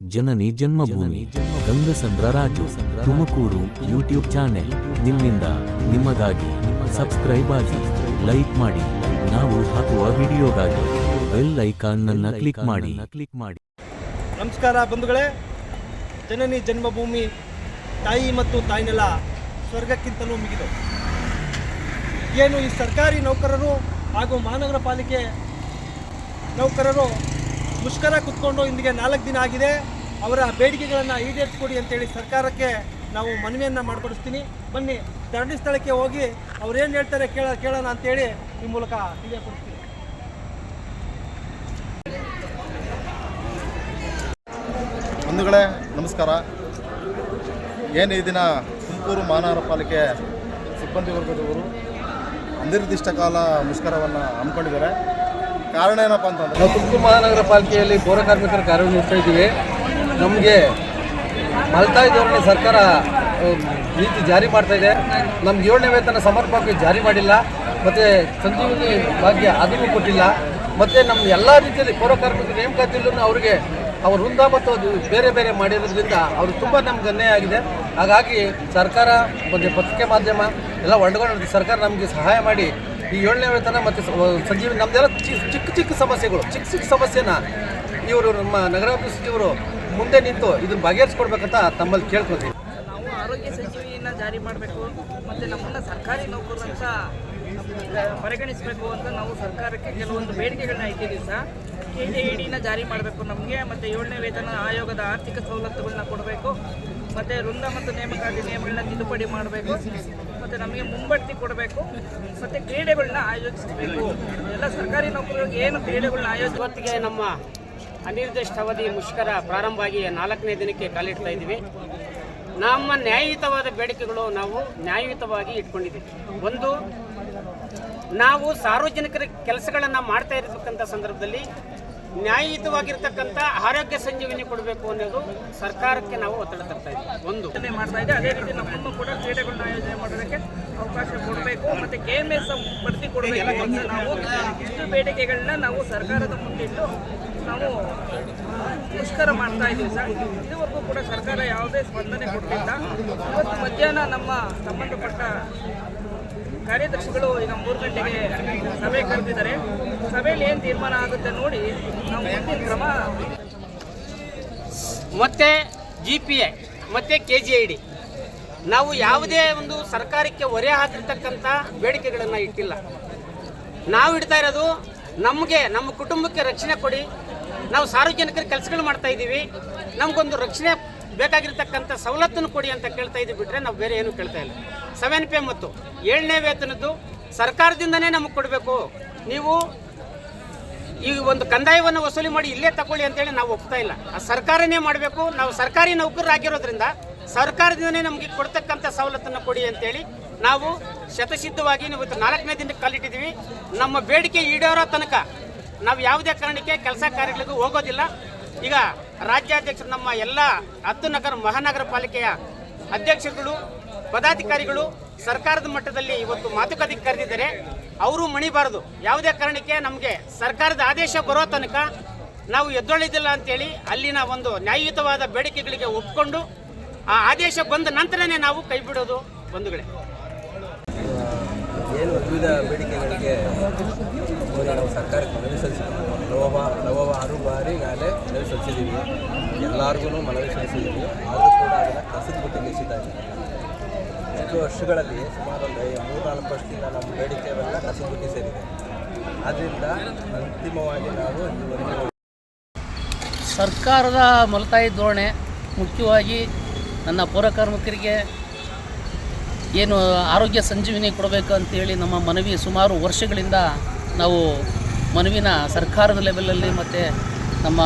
ಜನನಿ Janmabhoomi Gangasandra Raju Tumakuru YouTube channel ನಿಮ್ಮಿಂದ ನಿಮಗಾಗಿ subscribe ಆಗಿ ಲೈಕ್ ಮಾಡಿ. ನಾವು ಹಾಕುವ ವಿಡಿಯೋಗಾಗಿ ಬೆಲ್ ಐಕಾನ್ ನನ್ನ ಕ್ಲಿಕ್ ಮಾಡಿ. ಕ್ಲಿಕ್ ಮಾಡಿ. ನಮಸ್ಕಾರ ಬಂಧುಗಳೇ. ಜನನಿ ಜನ್ಮಭೂಮಿ ತಾಯಿ ಮತ್ತು ತಾಯಿನೆಲ್ಲ ಸ್ವರ್ಗಕ್ಕಿಂತಲೂ ಮಿಗಿದು. ಏನು ಈ ಸರ್ಕಾರಿ ನೌಕರರು ಹಾಗೂ ಮಹಾನಗರ ಪಾಲಿಕೆ ನೌಕರರು ಮುಷ್ಕರ ಕುತ್ಕೊಂಡು ಇಂದಿಗೆ ನಾಲ್ಕು ದಿನ ಆಗಿದೆ. ಅವರ ಬೇಡಿಕೆಗಳನ್ನು ಈಡೇರಿಸ್ಕೊಡಿ ಅಂತೇಳಿ ಸರ್ಕಾರಕ್ಕೆ ನಾವು ಮನವಿಯನ್ನು ಮಾಡಿಕೊಡಿಸ್ತೀನಿ. ಬನ್ನಿ, ಧರಣಿ ಸ್ಥಳಕ್ಕೆ ಹೋಗಿ ಅವ್ರೇನು ಹೇಳ್ತಾರೆ ಕೇಳ, ಕೇಳೋಣ ಅಂತೇಳಿ ಈ ಮೂಲಕ ತಿಳಿಯಪಡಿಸ್ತೀನಿ ಬಂಧುಗಳೇ, ನಮಸ್ಕಾರ. ಏನು ಈ ದಿನ ತುಮಕೂರು ಮಹಾನಗರ ಪಾಲಿಕೆ ಸಿಬ್ಬಂದಿ ವರ್ಗದವರು ಅನಿರ್ದಿಷ್ಟ ಕಾಲ ಮುಷ್ಕರವನ್ನು ಹಮ್ಮಿಕೊಂಡಿದ್ದಾರೆ. ಕಾರಣ ಏನಪ್ಪ ಅಂತಂದ್ರೆ? ನಾವು ತುಮಕೂರು ಮಹಾನಗರ ಪಾಲಿಕೆಯಲ್ಲಿ ಪೌರ ಕಾರ್ಮಿಕರ ಕಾರ್ಯನಿರ್ವಹಿಸ್ತಾ ಇದ್ದೀವಿ. ನಮಗೆ ಮಲ್ತಾಯಿ ಧೋರಣೆ ಸರ್ಕಾರ ನೀತಿ ಜಾರಿ ಮಾಡ್ತಾ ಇದೆ. ನಮ್ಗೆ ಏಳನೇ ವೇತನ ಸಮರ್ಪಕವಾಗಿ ಜಾರಿ ಮಾಡಿಲ್ಲ. ಮತ್ತು ಸಂಜೀವಿನಿ ಭಾಗ್ಯ ಅದನ್ನು ಕೊಟ್ಟಿಲ್ಲ. ಮತ್ತು ನಮ್ಮ ಎಲ್ಲ ರೀತಿಯಲ್ಲಿ ಪೌರ ಕಾರ್ಮಿಕರ ನೇಮಕಾತಿಯಲ್ಲೂ ಅವರಿಗೆ ಅವ್ರ ವೃಂದ ಮತ್ತು ಅದು ಬೇರೆ ಬೇರೆ ಮಾಡಿರೋದ್ರಿಂದ ಅವರು ತುಂಬ ನಮ್ಗೆ ಅನ್ಯಾಯ ಆಗಿದೆ. ಹಾಗಾಗಿ ಸರ್ಕಾರ, ಮತ್ತು ಪತ್ರಿಕೆ ಮಾಧ್ಯಮ, ಎಲ್ಲ ಒಳಗೊಂಡು ಸರ್ಕಾರ ನಮಗೆ ಸಹಾಯ ಮಾಡಿ ಈ ಏಳನೇ ವೇತನ ಮತ್ತು ಸಂಜೀವಿ ಚಿ- ಚಿಕ್ಕ ಚಿಕ್ಕ ಸಮಸ್ಯೆಗಳು. ಚಿಕ್ಕ ಚಿಕ್ಕ ಸಮಸ್ಯೆನ ಇವರು ನಮ್ಮ ನಗರಾಭಿವೃದ್ಧಿ ಸಚಿವರು ಮುಂದೆ ನಿಂತು ಇದನ್ನು ಬಗೆಹರಿಸ್ಕೊಡ್ಬೇಕಂತ ತಮ್ಮಲ್ಲಿ ಕೇಳ್ಕೊತೀವಿ ನಾವು ಆರೋಗ್ಯ ಸಂಜೀವಿನ ಜಾರಿ ಮಾಡಬೇಕು, ಮತ್ತು ನಮ್ಮನ್ನು ಸರ್ಕಾರಿ ನೌಕರರು ಅಂತ ಪರಿಗಣಿಸಬೇಕು ಅಂತ ನಾವು ಸರ್ಕಾರಕ್ಕೆ ಕೆಲವೊಂದು ಬೇಡಿಕೆಗಳನ್ನ ಇಟ್ಟಿದ್ದೀವಿ ಸರ್. ಕೆ ಜೆ ಇ ಡಿನ ಜಾರಿ ಮಾಡಬೇಕು ನಮಗೆ, ಮತ್ತು ಏಳನೇ ವೇತನ ಆಯೋಗದ ಆರ್ಥಿಕ ಸವಲತ್ತುಗಳನ್ನ ಕೊಡಬೇಕು, ಮತ್ತು ವೃಂದ ಮತ್ತು ನೇಮಕಾತಿ ನಿಯಮಗಳನ್ನ ತಿದ್ದುಪಡಿ ಮಾಡಬೇಕು, ಮತ್ತು ನಮಗೆ ಮುಂಬಡ್ತಿ ಕೊಡಬೇಕು, ಮತ್ತು ಕ್ರೀಡೆಗಳನ್ನ ಆಯೋಜಿಸಬೇಕು. ಎಲ್ಲ ಸರ್ಕಾರಿ ನೌಕರರಿಗೆ ಏನು ಕ್ರೀಡೆಗಳನ್ನ ಆಯೋಜಿಸುವತ್ತಿಗೆ ನಮ್ಮ ಅನಿರ್ದಿಷ್ಟ ಅವಧಿ ಮುಷ್ಕರ ಪ್ರಾರಂಭ ಆಗಿ ನಾಲ್ಕನೇ ದಿನಕ್ಕೆ ಕಾಲಿಡ್ತಾ ಇದ್ದೀವಿ. ನಮ್ಮ ನ್ಯಾಯಯುತವಾದ ಬೇಡಿಕೆಗಳು ನಾವು ನ್ಯಾಯಯುತವಾಗಿ ಇಟ್ಕೊಂಡಿದ್ದೀವಿ. ಒಂದು, ನಾವು ಸಾರ್ವಜನಿಕರ ಕೆಲಸಗಳನ್ನು ಮಾಡ್ತಾ ಇರತಕ್ಕಂಥ ಸಂದರ್ಭದಲ್ಲಿ ನ್ಯಾಯಯುತವಾಗಿರ್ತಕ್ಕಂಥ ಆರೋಗ್ಯ ಸಂಜೀವಿನಿ ಕೊಡಬೇಕು ಅನ್ನೋದು ಸರ್ಕಾರಕ್ಕೆ ನಾವು ಒತ್ತಡ ತರ್ತಾ ಇದ್ದೀವಿ. ಒಂದು. ಮಾಡ್ತಾ ಇದೆ. ಅದೇ ರೀತಿ ನಮ್ಮನ್ನು ಕೂಡ ಕ್ರೀಡೆಗಳನ್ನ ಆಯೋಜನೆ ಮಾಡೋದಕ್ಕೆ ಅವಕಾಶ ಕೊಡಬೇಕು ಮತ್ತೆ ಕೆ ಎಂ ಎಸ್ ಭರ್ತಿ ಕೊಡಬೇಕು ಅಂತ ನಾವು ಇಷ್ಟು ಬೇಡಿಕೆಗಳನ್ನ ನಾವು ಸರ್ಕಾರದ ಮುಂದಿಟ್ಟು ನಾವು ಮುಷ್ಕರ ಮಾಡ್ತಾ ಇದ್ದೀವಿ ಸರ್. ಇದುವರೆಗೂ ಕೂಡ ಸರ್ಕಾರ ಯಾವುದೇ ಸ್ಪಂದನೆ ಕೊಟ್ಟಿಲ್ಲ ಇವತ್ತು ಮಧ್ಯಾಹ್ನ ನಮ್ಮ ಸಂಬಂಧಪಟ್ಟ ಕಾರ್ಯದರ್ಶಿಗಳು ಈಗ ಮೂರು ಗಂಟೆಗೆ ಸಭೆ ಕರೆದಿದ್ದಾರೆ. ಸಭೆಯಲ್ಲಿ ಏನು ತೀರ್ಮಾನ ಆಗುತ್ತೆ ನೋಡಿ ನಾವು ಮುಂದಿನ ಕ್ರಮ. ಮತ್ತೆ ಜಿ ಪಿ ಎ ಮತ್ತು ಕೆ ಜಿ ಐ ಡಿ ನಾವು ಯಾವುದೇ ಒಂದು ಸರ್ಕಾರಕ್ಕೆ ಹೊರೆ ಹಾಕಿರ್ತಕ್ಕಂಥ ಬೇಡಿಕೆಗಳನ್ನು ಇಟ್ಟಿಲ್ಲ. ನಾವು ಇಡ್ತಾ ಇರೋದು ನಮಗೆ, ನಮ್ಮ ಕುಟುಂಬಕ್ಕೆ ರಕ್ಷಣೆ ಕೊಡಿ. ನಾವು ಸಾರ್ವಜನಿಕರ ಕೆಲಸಗಳು ಮಾಡ್ತಾ ಇದ್ದೀವಿ. ನಮಗೊಂದು ರಕ್ಷಣೆ ಬೇಕಾಗಿರ್ತಕ್ಕಂಥ ಸವಲತ್ತನ್ನು ಕೊಡಿ ಅಂತ ಕೇಳ್ತಾ ಇದ್ದೀವಿ ಬಿಟ್ಟರೆ ನಾವು ಬೇರೆ ಏನು ಕೇಳ್ತಾ ಇಲ್ಲ. ಸೆವೆನ್ ಪೇ ಮತ್ತು ಏಳನೇ ವೇತನದ್ದು ಸರ್ಕಾರದಿಂದನೇ ನಮಗೆ ಕೊಡಬೇಕು. ನೀವು ಈ ಒಂದು ಕಂದಾಯವನ್ನು ವಸೂಲಿ ಮಾಡಿ ಇಲ್ಲೇ ತಗೊಳ್ಳಿ ಅಂತೇಳಿ ನಾವು ಒಪ್ತಾ ಇಲ್ಲ. ಆ ಸರ್ಕಾರನೇ ಮಾಡಬೇಕು. ನಾವು ಸರ್ಕಾರಿ ನೌಕರರಾಗಿರೋದ್ರಿಂದ ಸರ್ಕಾರದಿಂದನೇ ನಮಗೆ ಕೊಡ್ತಕ್ಕಂಥ ಸವಲತ್ತನ್ನು ಕೊಡಿ ಅಂತೇಳಿ ನಾವು ಶತಸಿದ್ಧವಾಗಿ ಇವತ್ತು ನಾಲ್ಕನೇ ದಿನಕ್ಕೆ ಕಾಲಿಟ್ಟಿದ್ದೀವಿ. ನಮ್ಮ ಬೇಡಿಕೆ ಈಡೇರೋ ತನಕ ನಾವು ಯಾವುದೇ ಕಾರಣಕ್ಕೆ ಕೆಲಸ ಕಾರ್ಯಗಳಿಗೂ ಹೋಗೋದಿಲ್ಲ. ಈಗ ರಾಜ್ಯಾಧ್ಯಕ್ಷರು, ನಮ್ಮ ಎಲ್ಲ ಹತ್ತು ನಗರ, ಮಹಾನಗರ ಪಾಲಿಕೆಯ ಅಧ್ಯಕ್ಷರುಗಳು, ಪದಾಧಿಕಾರಿಗಳು ಸರ್ಕಾರದ ಮಟ್ಟದಲ್ಲಿ ಇವತ್ತು ಮಾತುಕತೆಗೆ ಕರೆದಿದ್ದಾರೆ. ಅವರು ಮಣಿಬಾರದು. ಯಾವುದೇ ಕಾರಣಕ್ಕೆ ನಮಗೆ ಸರ್ಕಾರದ ಆದೇಶ ಬರೋ ತನಕ ನಾವು ಎದ್ದೊಳ್ಳಿದ್ದಿಲ್ಲ ಅಂತೇಳಿ ಅಲ್ಲಿನ ಒಂದು ನ್ಯಾಯಯುತವಾದ ಬೇಡಿಕೆಗಳಿಗೆ ಒಪ್ಪಿಕೊಂಡು ಆ ಆದೇಶ ಬಂದ ನಂತರನೇ ನಾವು ಕೈ ಬಿಡೋದು. ಬಂಧುಗಳೇ. ಏನು ವಿವಿಧ ಬೇಡಿಕೆಗಳಿಗೆ ಮೊದಲ ನಾವು ಸರ್ಕಾರಕ್ಕೆ ಮನವಿ ಸಲ್ಲಿಸಿದ್ದೀವಿ ನವಮ ನವಮ ಆರು ಬಾರಿ ಈಗಾಗಲೇ ಮನವಿ ಸಲ್ಲಿಸಿದ್ದೀವಿ ಎಲ್ಲರಿಗೂ ಮನವಿ ಸಲ್ಲಿಸಿದ್ದೀವಿ. ಆದರೂ ಕೂಡ ಅದನ್ನು ಕಸದ ಬಿಟ್ಟು ನಿಲ್ಲಿಸಿದ್ದಾರೆ. ಎಷ್ಟು ವರ್ಷಗಳಲ್ಲಿ ಸುಮಾರು ಒಂದು ಮೂರ್ನಾಲ್ಕು ಮೂರು ನಾಲ್ಕು ವರ್ಷದಿಂದ ನಮ್ಮ ಬೇಡಿಕೆವೆಲ್ಲ ಕಸದ ಬುಟ್ಟಿ ಸೇರಿದೆ. ಆದ್ದರಿಂದ ಅಂತಿಮವಾಗಿ ನಾವು ಇದುವರೆಗೆ ಸರ್ಕಾರದ ಮಲತಾಯಿ ಧೋರಣೆ ಮುಖ್ಯವಾಗಿ ನನ್ನ ಪೌರ ಕಾರ್ಮಿಕರಿಗೆ ಏನು ಆರೋಗ್ಯ ಸಂಜೀವಿನಿ ಕೊಡಬೇಕು ಅಂತೇಳಿ ನಮ್ಮ ಮನವಿ ಸುಮಾರು ವರ್ಷಗಳಿಂದ ನಾವು ಮನವಿನ ಸರ್ಕಾರದ ಲೆವೆಲಲ್ಲಿ ಮತ್ತು ನಮ್ಮ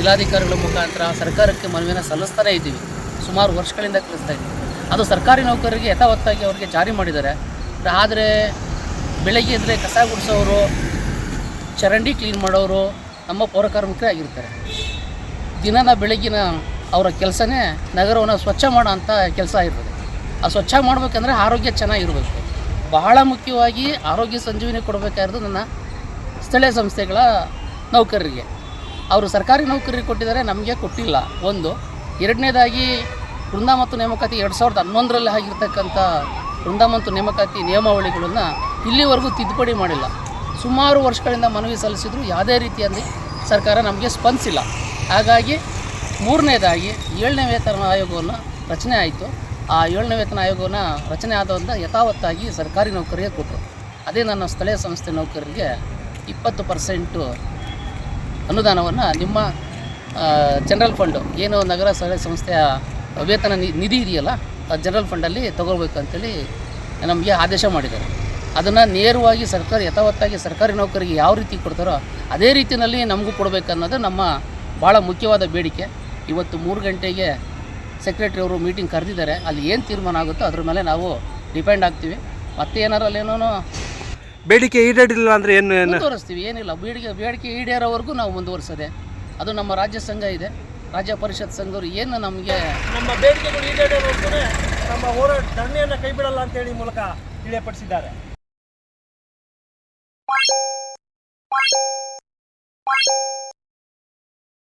ಜಿಲ್ಲಾಧಿಕಾರಿಗಳ ಮುಖಾಂತರ ಸರ್ಕಾರಕ್ಕೆ ಮನವಿನ ಸಲ್ಲಿಸ್ತಾನೇ ಇದ್ದೀವಿ. ಸುಮಾರು ವರ್ಷಗಳಿಂದ ಕಲಿಸ್ತಾ ಇದ್ದೀವಿ. ಅದು ಸರ್ಕಾರಿ ನೌಕರರಿಗೆ ಯಥಾವತ್ತಾಗಿ ಅವರಿಗೆ ಜಾರಿ ಮಾಡಿದ್ದಾರೆ. ಆದರೆ ಬೆಳಗ್ಗೆ ಇದ್ದರೆ ಕಸ ಗುಡಿಸೋರು, ಚರಂಡಿ ಕ್ಲೀನ್ ಮಾಡೋರು ನಮ್ಮ ಪೌರಕಾರ್ಮಿಕರೇ ಆಗಿರ್ತಾರೆ. ದಿನದ ಬೆಳಗಿನ ಅವರ ಕೆಲಸನೇ ನಗರವನ್ನು ಸ್ವಚ್ಛ ಮಾಡೋ ಅಂಥ ಕೆಲಸ ಇರ್ತದೆ. ಆ ಸ್ವಚ್ಛ ಮಾಡಬೇಕಂದ್ರೆ ಆರೋಗ್ಯ ಚೆನ್ನಾಗಿರಬೇಕು. ಬಹಳ ಮುಖ್ಯವಾಗಿ ಆರೋಗ್ಯ ಸಂಜೀವಿನಿ ಕೊಡಬೇಕಾಗಿರೋದು ನನ್ನ ಸ್ಥಳೀಯ ಸಂಸ್ಥೆಗಳ ನೌಕರರಿಗೆ. ಅವರು ಸರ್ಕಾರಿ ನೌಕರಿ ಕೊಟ್ಟಿದ್ದಾರೆ, ನಮಗೆ ಕೊಟ್ಟಿಲ್ಲ. ಒಂದು, ಎರಡನೇದಾಗಿ ವೃಂದ ಮತ್ತು ನೇಮಕಾತಿ ಎರಡು ಸಾವಿರದ ಹನ್ನೊಂದರಲ್ಲಿ ಆಗಿರ್ತಕ್ಕಂಥ ವೃಂದ ಮತ್ತು ನೇಮಕಾತಿ ನಿಯಮಾವಳಿಗಳನ್ನು ಇಲ್ಲಿವರೆಗೂ ತಿದ್ದುಪಡಿ ಮಾಡಿಲ್ಲ. ಸುಮಾರು ವರ್ಷಗಳಿಂದ ಮನವಿ ಸಲ್ಲಿಸಿದ್ರು, ಯಾವುದೇ ರೀತಿಯಲ್ಲಿ ಸರ್ಕಾರ ನಮಗೆ ಸ್ಪಂದಿಸಿಲ್ಲ. ಹಾಗಾಗಿ ಮೂರನೇದಾಗಿ ಏಳನೇ ವೇತನ ಆಯೋಗವನ್ನು ರಚನೆ ಆಯಿತು. ಆ ಏಳನೇ ವೇತನ ಆಯೋಗವನ್ನು ರಚನೆ ಆದರಿಂದ ಯಥಾವತ್ತಾಗಿ ಸರ್ಕಾರಿ ನೌಕರಿಗೆ ಕೊಟ್ಟರು. ಅದೇ ನನ್ನ ಸ್ಥಳೀಯ ಸಂಸ್ಥೆ ನೌಕರರಿಗೆ ಇಪ್ಪತ್ತು ಪರ್ಸೆಂಟು ಅನುದಾನವನ್ನು ನಿಮ್ಮ ಜನರಲ್ ಫಂಡು ಏನು ನಗರ ಸ್ಥಳೀಯ ಸಂಸ್ಥೆಯ ವೇತನ ನಿಧಿ ಇದೆಯಲ್ಲ, ಆ ಜನರಲ್ ಫಂಡಲ್ಲಿ ತಗೋಬೇಕು ಅಂತೇಳಿ ನಮಗೆ ಆದೇಶ ಮಾಡಿದ್ದಾರೆ. ಅದನ್ನು ನೇರವಾಗಿ ಸರ್ಕಾರ, ಯಥಾವತ್ತಾಗಿ ಸರ್ಕಾರಿ ನೌಕರಿಗೆ ಯಾವ ರೀತಿ ಕೊಡ್ತಾರೋ ಅದೇ ರೀತಿಯಲ್ಲಿ ನಮಗೂ ಕೊಡಬೇಕನ್ನೋದು ನಮ್ಮ ಭಾಳ ಮುಖ್ಯವಾದ ಬೇಡಿಕೆ. ಇವತ್ತು ಮೂರು ಗಂಟೆಗೆ ಸೆಕ್ರೆಟರಿ ಅವರು ಮೀಟಿಂಗ್ ಕರೆದಿದ್ದಾರೆ. ಅಲ್ಲಿ ಏನು ತೀರ್ಮಾನ ಆಗುತ್ತೋ ಅದ್ರ ಮೇಲೆ ನಾವು ಡಿಪೆಂಡ್ ಆಗ್ತೀವಿ. ಮತ್ತೆ ಏನಾರಲ್ಲಿ ಬೇಡಿಕೆ ಈಡೇರಿಲ್ಲ ಅಂದ್ರೆ ಏನು ಏನು? ಮುಂದುವರಿಸ್ತೀವಿ ಏನಿಲ್ಲ. ಬೇಡಿಕೆ ಬೇಡಿಕೆ ಈಡೇರೋವರೆಗೂ ನಾವು ಮುಂದುವರಿಸೋದೆ. ಅದು ನಮ್ಮ ರಾಜ್ಯ ಸಂಘ ಇದೆ. ರಾಜ್ಯ ಪರಿಷತ್ ಸಂಘದವರು ಏನು ನಮಗೆ ನಮ್ಮ ಬೇಡಿಕೆಗಳು ಈಡೇರೋವರೆಗೂ ನಮ್ಮ ಹೋರಾಟ ಧರಣಿಯನ್ನು ಕೈ ಬಿಡಲ್ಲ ಅಂತೇಳಿ ಮೂಲಕ ತಿಳಿಯಪಡಿಸಿದ್ದಾರೆ.